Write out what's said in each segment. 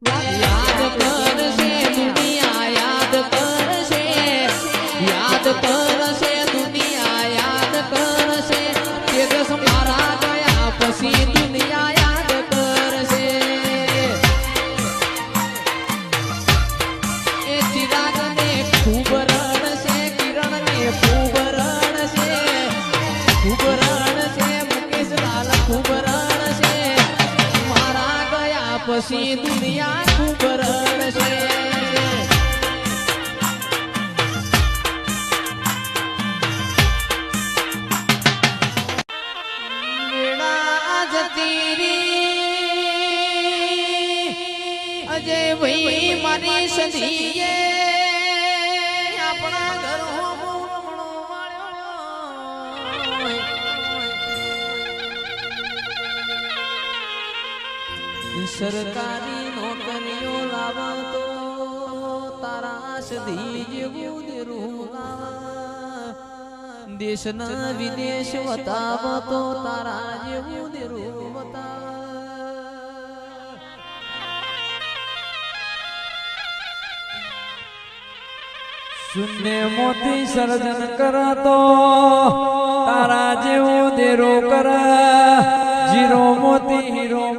Love rock. પછી દુનિયા ખૂબ રડશે. અજય ભાઈ મારી સદીએ સરકારી નોકરીઓ લાવતો તારા સદી જેવું દેરું દેશના વિદેશ વતાવતો તારા જેવું દેરું શૂન્ય મોતી સર્જન કરતો તારા જેવું દેરો કર. જીરો મોતી, હીરો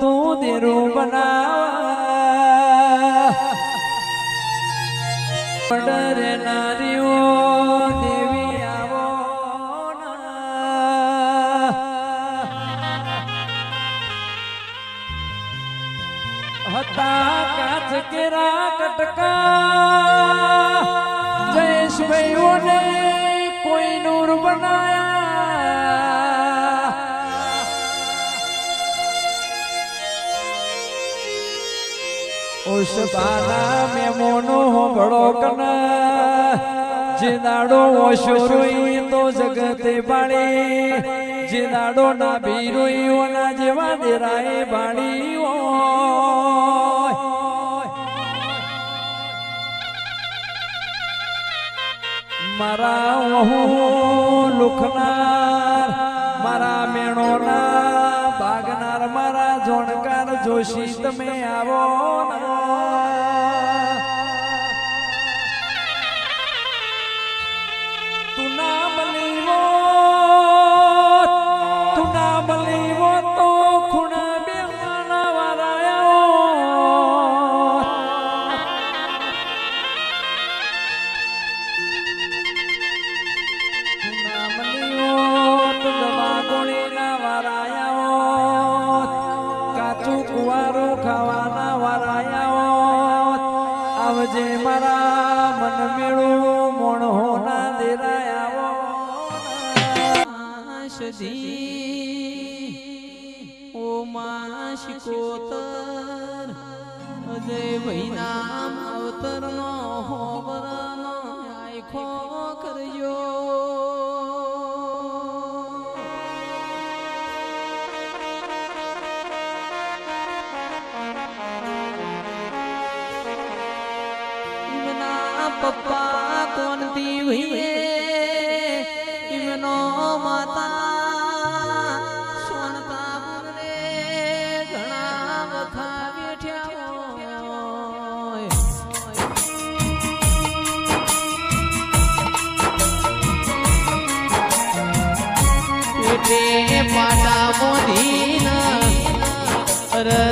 તું દેરો બનાવ. પડરે નારીઓ ઓશબાના મેમોનો હોબળો જે દાડો ઓશો રોઈ તો જગતે બાળી જે દાડો ના બી રોઈ ઓના જેવા દેરાએ બાળી. મારા વહુ લુખનાર, મારા મેણોના ભાગનાર મારા જોણકાર જોશી તમે આવો ના. સદી ઓ માશિકોતર અજય વૈનામ નામ અવતર નો હોબર નો આખો કરજો પપ્પા કોનથી ભઈએ પેટે પાટા મોદીના અરર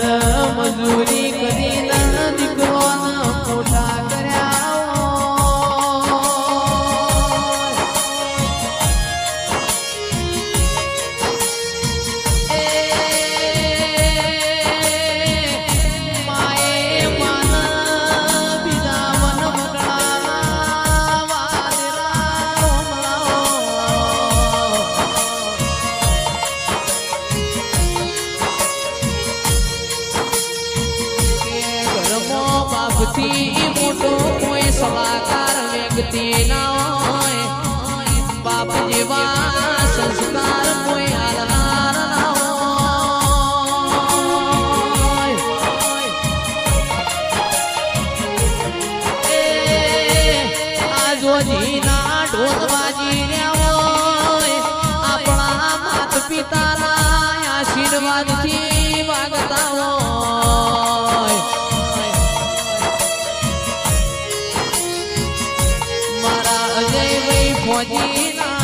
મોજીના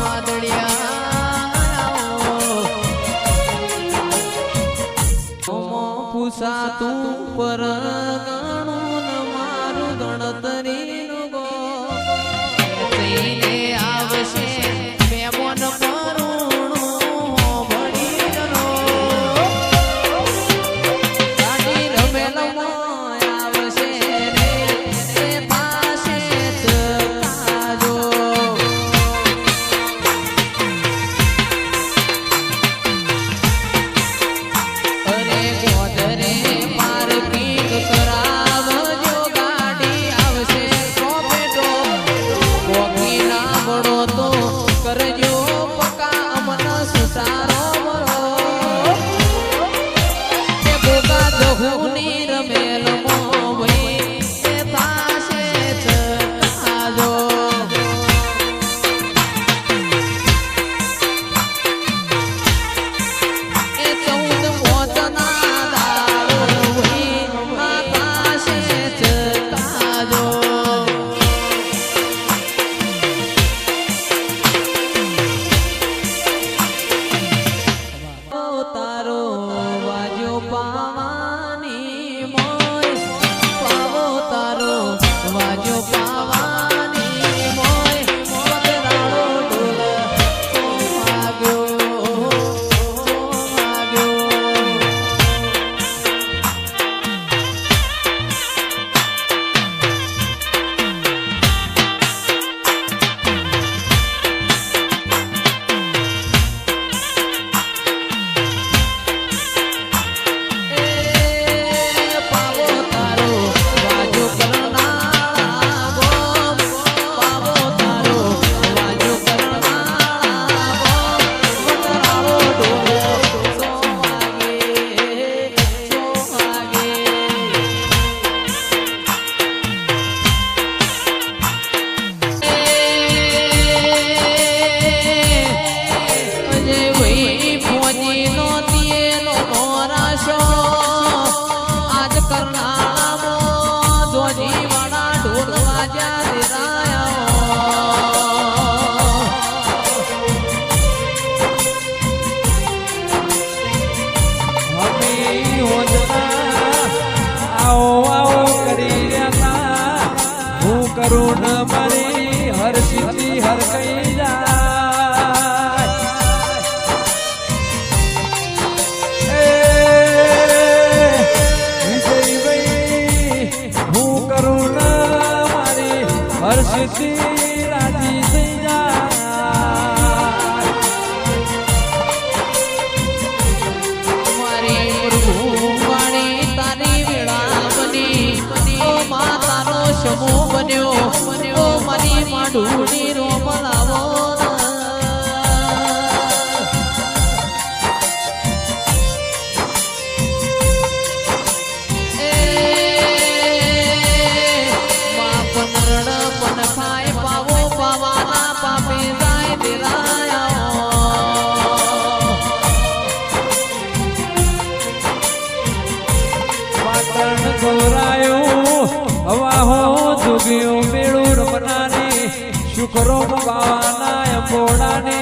માદળિયા. પૂસા તું પર ગણું મારું ગણતરી નું ગો તું કરુણ મરી હર સિદ્ધિ હર કઈ જાય હું કરુણ ગયું બેડું રમનારી શુકરો ભગવાના અંબોડાને